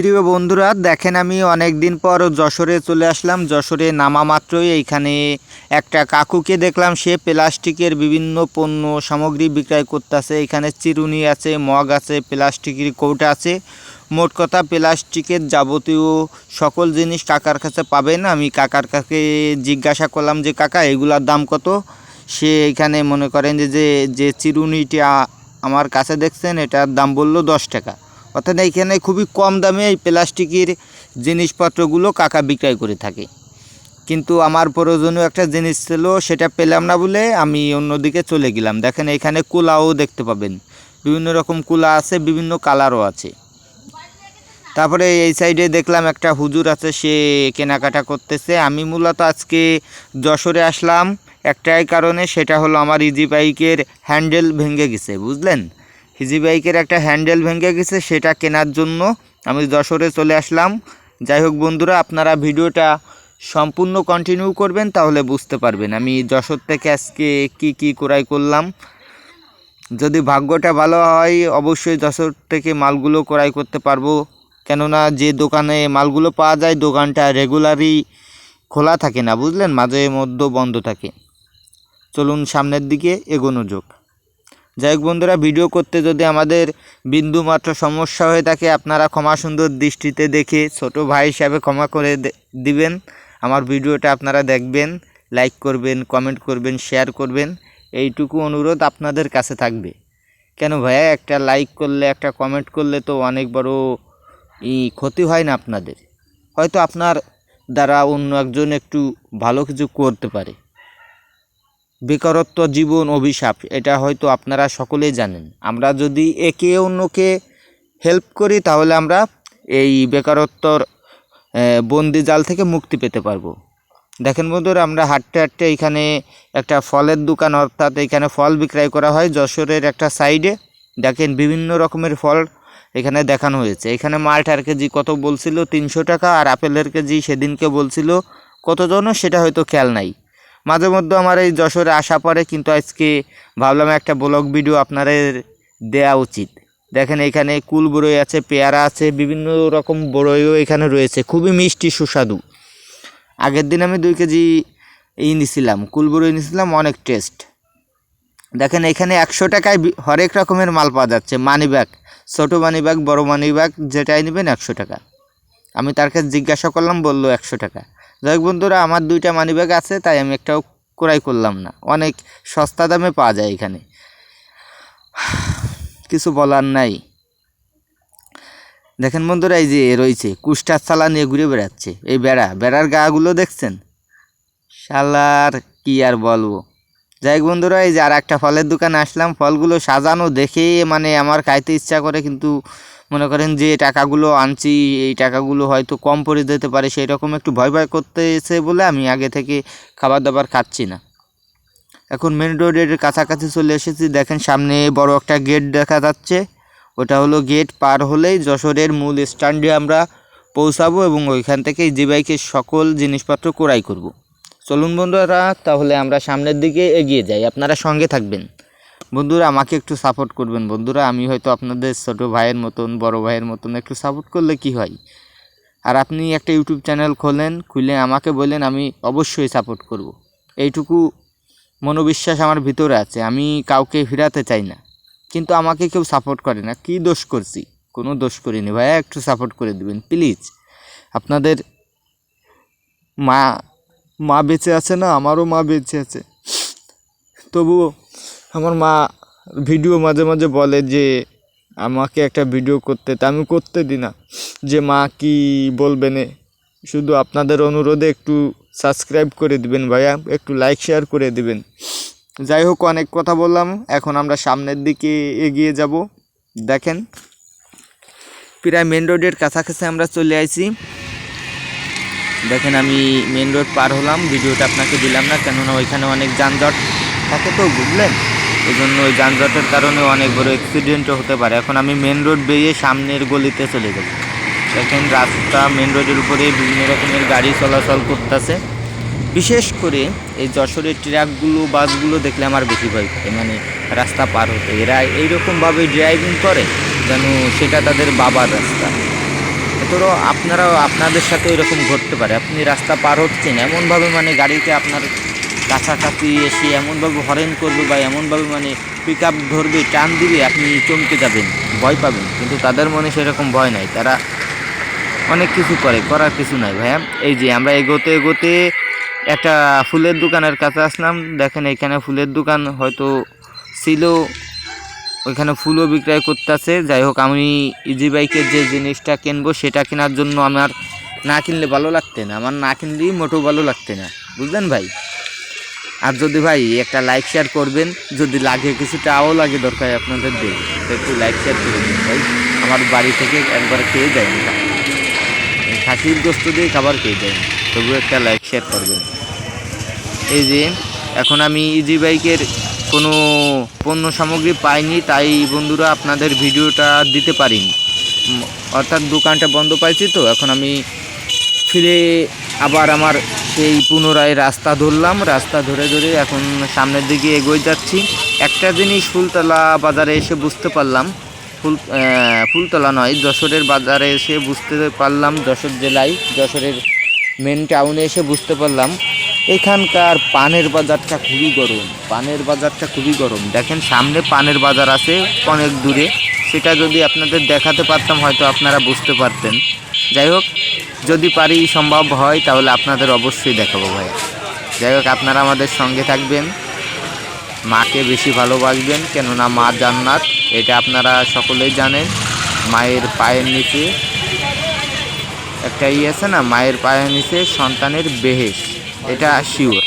প্রিয় বন্ধুরা, দেখেন আমি অনেক দিন পর যশোরে চলে আসলাম। যশোরে নামা মাত্রই এইখানে একটা কাকুকে দেখলাম। সে প্লাস্টিকের বিভিন্ন পণ্য সামগ্রী বিক্রয় করতেছে। এখানে চিরুনি আছে, মগ আছে, প্লাস্টিকের কৌটা আছে। মোট কথা, প্লাস্টিকের যাবতীয় সকল জিনিস কাকার কাছে পাবেন। আমি কাকার কাছে জিজ্ঞাসা করলাম যে, কাকা, এগুলার দাম কত? সে এখানে মনে করেন যে যে যে চিরুনিটা আমার কাছে দেখছেন, এটার দাম বলল দশ টাকা। অর্থাৎ এইখানে খুবই কম দামে এই প্লাস্টিকের জিনিসপত্রগুলো কাকা বিক্রয় করে থাকে। কিন্তু আমার প্রয়োজনীয় একটা জিনিস ছিল, সেটা পেলাম না বলে আমি অন্যদিকে চলে গেলাম। দেখেন এখানে কুলাও দেখতে পাবেন। বিভিন্ন রকম কুলা আছে, বিভিন্ন কালারও আছে। তারপরে এই সাইডে দেখলাম একটা হুজুর আছে, সে কেনাকাটা করতেছে। আমি মূলত আজকে যশোরে আসলাম। একটাই কারণে সেটা হলো আমার ইজি বাইকের হ্যান্ডেল ভেঙে গেছে, বুঝলেন? ইজি বাইকের একটা হ্যান্ডেল ভেঙে গেছে, সেটা কেনার জন্য আমি যশোরে চলে আসলাম। যাই হোক বন্ধুরা, আপনারা ভিডিওটা সম্পূর্ণ কন্টিনিউ করবেন, তাহলে বুঝতে পারবেন আমি যশোর থেকে আজকে কি কি ক্রয় করলাম। যদি ভাগ্যটা ভালো হয়, অবশ্যই যশোর থেকে মালগুলো ক্রয় করতে পারব। কেননা যে দোকানে মালগুলো পাওয়া যায়, দোকানটা রেগুলারই খোলা থাকে না, বুঝলেন? মাঝে মধ্যে বন্ধ থাকে। চলুন সামনের দিকে এগোনো যোগ যাই হোক বন্ধুরা ভিডিও করতে যদি আমাদের বিন্দু মাত্র সমস্যা হয়ে থাকে, আপনারা ক্ষমা সুন্দর দৃষ্টিতে দেখে ছোট ভাই হিসাবে ক্ষমা করে দিবেন। আমার ভিডিওটা আপনারা দেখবেন লাইক করবেন কমেন্ট করবেন শেয়ার করবেন। এইটুকু অনুরোধ আপনাদের কাছে থাকবে। কেন ভাইয়া, একটা লাইক করলে, একটা কমেন্ট করলে তো অনেক বড় ই ক্ষতি হয় না আপনাদের। হয়তো আপনার দ্বারা অন্য একজন একটু ভালো কিছু করতে পারে। বেকারত্ব জীবন অভিশাপ, এটা হয়তো আপনারা সকলেই জানেন। আমরা যদি একে অন্যকে হেল্প করি, তাহলে আমরা এই বেকারত্বর বন্দি জাল থেকে মুক্তি পেতে পারব। দেখেন বন্ধুরা, আমরা হাঁটতে হাঁটতে এখানে একটা ফলের দোকান, অর্থাৎ এখানে ফল বিক্রয় করা হয় যশোরের একটা সাইডে। দেখেন বিভিন্ন রকমের ফল এখানে দেখানো হয়েছে। এখানে মালটার কেজি কত বলছিল? তিনশো টাকা, আর আপেলের কেজি সেদিনকে বলছিল কত জন সেটা হয়তো খেয়াল নাই। মাঝে মধ্যে আমার এই যশোরে আসা পরে কিন্তু আজকে ভাবলাম একটা ব্লগ ভিডিও আপনাদের দেয়া উচিত। দেখেন এখানে কুল বড়ই আছে, পেয়ারা আছে, বিভিন্ন রকম বড়ইও এখানে রয়েছে। খুবই মিষ্টি, সুস্বাদু। আগের দিন আমি দুই কেজি এই নিছিলাম, কুল বড়ই নিছিলাম, অনেক টেস্ট। দেখেন এখানে একশো টাকায় হরেক রকমের মাল পাওয়া যাচ্ছে। মানি ব্যাগ, ছোটো মানি ব্যাগ, বড়ো মানি ব্যাগ, যেটাই নেবেন একশো টাকা। আমি তার কাছে জিজ্ঞাসা করলাম, বলল একশো টাকা। যাই বন্ধুরা, আমার দুইটা মানি ব্যাগ আছে, তাই আমি একটাও ক্রয় করলাম না। অনেক সস্তা দামে পাওয়া যায় এখানে। কিছু বলার নাই। দেখেন বন্ধুরা, এই যে রয়েছে, কুষ্টার চালা নিয়ে ঘুরে বেড়াচ্ছে। এই বেড়া, বেড়ার গাগুলো দেখছেন? শালার কি আর বলব। যাই বন্ধুরা, এই যে আর একটা ফলের দোকানে আসলাম, ফলগুলো সাজানো দেখে মানে আমার খাইতে ইচ্ছা করে, কিন্তু মনে করেন যে টাকাগুলো আনছি, এই টাকাগুলো হয়তো কম পড়ে যেতে পারে সেই রকম একটু ভয় ভয় করতেছে বলে আমি আগে থেকে খাবার দাবার খাচ্ছি না। এখন মেন রোডের কাছাকাছি চলে এসেছি, দেখেন সামনে বড় একটা গেট দেখা যাচ্ছে। ওটা হলো গেট পার হলেই যশোরের মূল স্ট্যান্ডে আমরা পৌঁছাবো এবং ওইখান থেকেই যে বাইকের সকল জিনিসপত্র ক্রয় করব। চলুন বন্ধুরা, তাহলে আমরা সামনের দিকে এগিয়ে যাই। আপনারা সঙ্গে থাকবেন। বন্ধুরা, আমাকে একটু সাপোর্ট করবেন। বন্ধুরা, আমি হয়তো আপনাদের ছোট ভাইয়ের মতন, বড় ভাইয়ের মতন একটু সাপোর্ট করলে কি হয়? আর আপনি একটা ইউটিউব চ্যানেল খোলেন, খুলে আমাকে বললেন, আমি অবশ্যই সাপোর্ট করব। এইটুকু মনোবিশ্বাস আমার ভিতরে আছে, আমি কাউকে ফিরাতে চাই না। কিন্তু আমাকে কেউ সাপোর্ট করে না। কি দোষ করছি? কোনো দোষ করিনি। ভাইয়া, একটু সাপোর্ট করে দিবেন প্লিজ আপনাদের মা মা বেঁচে আছে না? আমারও মা বেঁচে আছে। তবুও আমার মা ভিডিও মাঝে মাঝে বলে যে, আমাকে একটা ভিডিও করতে তা আমি করতে দিই না। যে, মা, কি নে শুধু আপনাদের অনুরোধে একটু সাবস্ক্রাইব করে দিবেন ভাইয়া, একটু লাইক শেয়ার করে দিবেন। যাই হোক, অনেক কথা বললাম। এখন আমরা সামনের দিকে এগিয়ে যাব। দেখেন, প্রায় মেন রোডের কাছাকাছি আমরা চলে আইছি। দেখেন, আমি মেন রোড পার হলাম। ভিডিওটা আপনাকে দিলাম না, কেননা ওইখানে অনেক যানজট। থাকে তো বুঝলেন এই জন্য ওই যানজটের কারণে অনেক বড় অ্যাক্সিডেন্টও হতে পারে। এখন আমি মেন রোড বেরিয়ে সামনের গলিতে চলে যাব। দেখেন রাস্তা মেন রোডের উপরে বিভিন্ন রকমের গাড়ি চলাচল করতেছে। বিশেষ করে এই যশোরের ট্রাকগুলো, বাসগুলো দেখলে আমার বেশি ভয় করে মানে রাস্তা পার হতে। এরা এইরকমভাবে ড্রাইভিং করে যেন সেটা তাদের বাবার রাস্তা। হয়তো আপনারাও আপনাদের সাথে এরকম ঘটতে পারে। আপনি রাস্তা পার হচ্ছেন, এমনভাবে মানে গাড়িতে আপনার কাছাকাছি এসে এমনভাবে হরেন করবে বা এমনভাবে মানে পিক আপ ধরবে, টান দিবে, আপনি চমকে যাবেন, ভয় পাবেন। কিন্তু তাদের মনে সেরকম ভয় নাই। তারা অনেক কিছু করে, করার কিছু নাই ভাইয়া। এই যে আমরা এগোতে এগোতে একটা ফুলের দোকানের কাছে আসলাম। দেখেন এখানে ফুলের দোকান হয়তো ছিল, ওইখানে ফুলও বিক্রয় করতেছে। যাই হোক, আমি ইজি বাইকের যে জিনিসটা কিনবো, সেটা কেনার জন্য আমার না কিনলে ভালো লাগতে না। আমার না কিনলেই মোটেও ভালো লাগতে না। বুঝলেন ভাই? আর যদি ভাই একটা লাইক শেয়ার করবেন, যদি লাগে কিছুটাও লাগে দরকার আপনাদের তো একটু লাইক শেয়ার করে দিন ভাই। আমার বাড়ি থেকে একবার খেয়ে না খাসির গোস্ত দিয়ে খাবার খেয়ে যায় তবু একটা লাইক শেয়ার করবেন। এই যে, এখন আমি ইজি বাইকের কোনো পণ্য সামগ্রী পাইনি, তাই বন্ধুরা আপনাদের ভিডিওটা দিতে পারিনি। অর্থাৎ দোকানটা বন্ধ পাইছি তো, এখন আমি ফিরে আবার আমার সেই পুনরায় রাস্তা ধরলাম, রাস্তা ধরে ধরে এখন সামনের দিকে এগোয়ে যাচ্ছি। একটা জিনিস ফুলতলা বাজারে এসে বুঝতে পারলাম। ফুল ফুলতলা নয়, যশোরের বাজারে এসে বুঝতে পারলাম, যশোর জেলায়, যশোরের মেন টাউনে এসে বুঝতে পারলাম। এখানকার পানের বাজারটা খুবই গরম, পানের বাজারটা খুবই গরম। দেখেন সামনে পানের বাজার আছে অনেক দূরে। সেটা যদি আপনাদের দেখাতে পারতাম, হয়তো আপনারা বুঝতে পারতেন। যাই হোক, যদি পারি সম্ভব হয়, তাহলে আপনাদের অবশ্যই দেখাবো ভাই যাই হোক, আপনারা আমাদের সঙ্গে থাকবেন। মাকে বেশি ভালোবাসবেন, কেননা মা জান্নাত, এটা আপনারা সকলেই জানেন। মায়ের পায়ের নিচে একটা ই আছে না, মায়ের পায়ের নিচে সন্তানের বেহেস এটা শিওর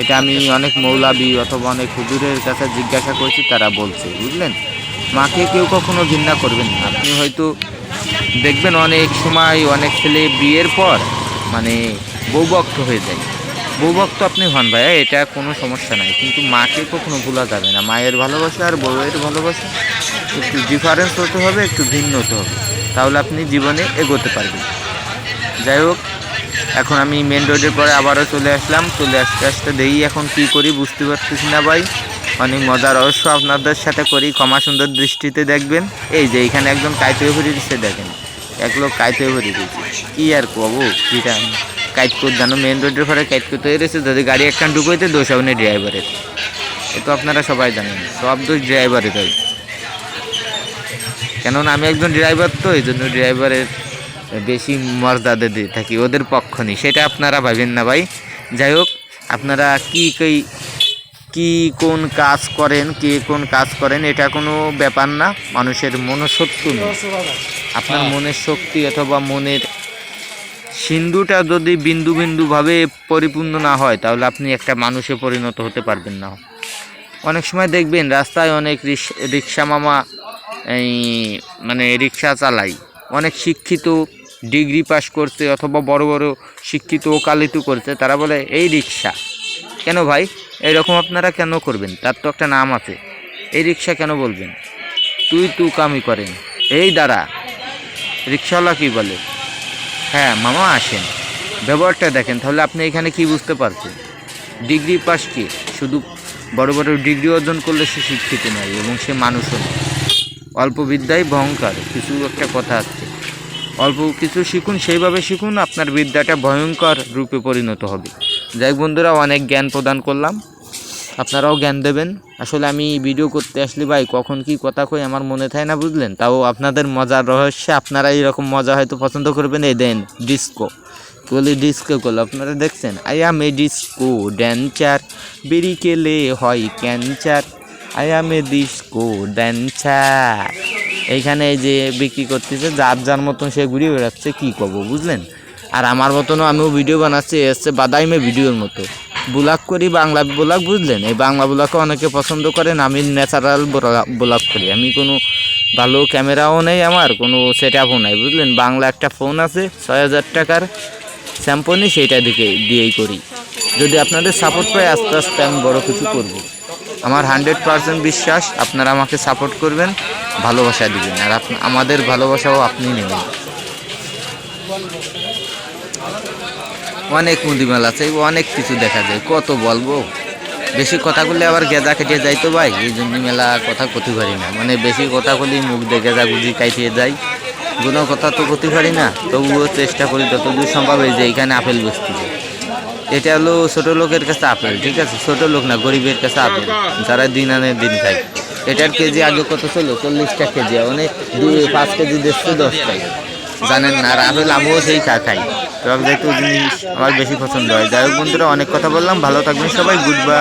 এটা আমি অনেক মৌলাবি অথবা অনেক হুজুরের কাছে জিজ্ঞাসা করেছি, তারা বলছে, বুঝলেন? মাকে কেউ কখনো ঘৃণা করবেন না। আপনি হয়তো দেখবেন অনেক সময় অনেক ছেলে বিয়ের পর মানে বৌভক্ত হয়ে যায়। বৌভক্ত আপনি হন ভাইয়া, এটা কোনো সমস্যা নাই। কিন্তু মাকে কখনো ভোলা যাবে না। মায়ের ভালোবাসা আর বউয়ের ভালোবাসা, একটু ডিফারেন্স হতে হবে, একটু ভিন্ন হতে হবে। তাহলে আপনি জীবনে এগোতে পারবেন। যাই হোক, এখন আমি মেন রোডের পরে আবারও চলে আসলাম। চলে আসতে আসতে দেখি এখন কি করি, বুঝতে পারতেছি না ভাই। অনেক মজার রহস্য আপনাদের সাথে করি। ক্ষমা সুন্দর দৃষ্টিতে দেখবেন। এই যে, এখানে একজন কাইতে ভরি দিচ্ছে দেখেন। এক লোক কাইতে ভরি দিচ্ছে কি আর কবো? কিটা কাইট জানো মেন রোডের পরে কাইট করতে রয়েছে যদি গাড়ি একটা ঢুকোইতে দোষ হবে ড্রাইভারের এ তো আপনারা সবাই জানেন, সব দোষ ড্রাইভারের হয়। কেননা আমি একজন ড্রাইভার তো, এই জন্য ড্রাইভারের বেশি মর্যাদা দিয়ে থাকি, ওদের পক্ষ নেই সেটা আপনারা ভাবেন না ভাই। যাই হোক, আপনারা কি কই কি কোন কাজ করেন কে কোন কাজ করেন এটা কোনো ব্যাপার না। মানুষের মনশক্তি নেই। আপনার মনের শক্তি অথবা মনের সিন্ধুটা যদি বিন্দু বিন্দুভাবে পরিপূর্ণ না হয় তাহলে আপনি একটা মানুষে পরিণত হতে পারবেন না। অনেক সময় দেখবেন রাস্তায় অনেক রিক্সা মামা এই মানে রিক্সা চালাই। অনেক শিক্ষিত ডিগ্রি পাস করছে অথবা বড় বড় শিক্ষিত ওকালিতু করছে তারা বলে এই রিক্সা। কেন ভাই? এরকম আপনারা কেন করবেন? তার তো একটা নাম আছে। এই রিক্সা কেন বলবেন? তুই তু কামি করেন। এই দাঁড়া। রিক্সাওয়ালা কি বলে? হ্যাঁ মামা আসেন। ব্যবহারটা দেখেন, তাহলে আপনি এখানে কি বুঝতে পারছেন? ডিগ্রি পাস কি? শুধু বড় বড় ডিগ্রি অর্জন করলে সে শিক্ষিত নয়, এবং সে মানুষও নয়। অল্প বিদ্যায় ভয়ঙ্কর, কিছু একটা কথা আছে। অল্প কিছু শিখুন, সেইভাবে শিখুন, আপনার বিদ্যাটা ভয়ঙ্কর রূপে পরিণত হবে। যাই বন্ধুরা, অনেক জ্ঞান প্রদান করলাম। আপনারাও জ্ঞান দেবেন। আসলে আমি ভিডিও করতে আসলে ভাই কখন কি কথা কই আমার মনে থাকে না, বুঝলেন? তাও আপনাদের মজার রহস্যে আপনারা এরকম মজা হয়তো পছন্দ করবেন। এই দেন ডিস্কো বলি ডিস্কো করল আপনারা দেখছেন? I am a disco dancer বেরি কেলে হয় cancer I am a disco dancer এইখানে এই যে বিক্রি করতেছে, যার যার মতন সে ঘুরিয়ে বেড়াচ্ছে, কী করব, বুঝলেন? আর আমার মতনও আমিও ভিডিও বানাচ্ছি এসছে বাদাইমে ভিডিওর মতো। ব্লগ করি, বাংলা ব্লগ বুঝলেন? এই বাংলা ব্লগকে অনেকে পছন্দ করেন, আমি ন্যাচারাল ব্লগ করি। আমি কোনো ভালো ক্যামেরাও নেই আমার, কোনো সেট আপও নাই, বুঝলেন? বাংলা একটা ফোন আছে, ছয় হাজার টাকার স্যাম্পনি সেইটা দিকে, দিয়েই করি। যদি আপনাদের সাপোর্ট পাই, আস্তে আস্তে আমি বড়ো কিছু করব। আমার হান্ড্রেড পার্সেন্ট বিশ্বাস, আপনারা আমাকে সাপোর্ট করবেন, ভালোবাসা দিবেন। আর আমাদের ভালোবাসাও আপনি নেবেন। অনেক মুদিমাল আছে অনেক কিছু দেখা যায়। কত বলব? বেশি কথা বললে আবার গেজা কেটে যাই তো ভাই, এই জন্য মেলা কথা কতে পারি না। মানে বেশি কথা বলি মুখ দিয়ে গেজা গুজি কাইটিয়ে যায়। কোনো কথা তো করতে পারি না, তবুও চেষ্টা করি যতদূর সম্ভব এই যে এখানে আপেল বসতেছে এটা হলো ছোট লোকের কাছে আপেল, ঠিক আছে? ছোট লোক না, গরিবের কাছে আপেল, যারা দিন আনে দিন খায়। এটার কেজি আগে কত ছিল? চল্লিশটা কেজি মানে দুই, পাঁচ কেজি দিচ্ছে দশটাই জানেন না, আর আসলে আমিও সেই চা খাই। তো জাতীয় জিনিস আমার বেশি পছন্দ হয়। যাই হোক বন্ধুরা, অনেক কথা বললাম। ভালো থাকবেন সবাই। Good bye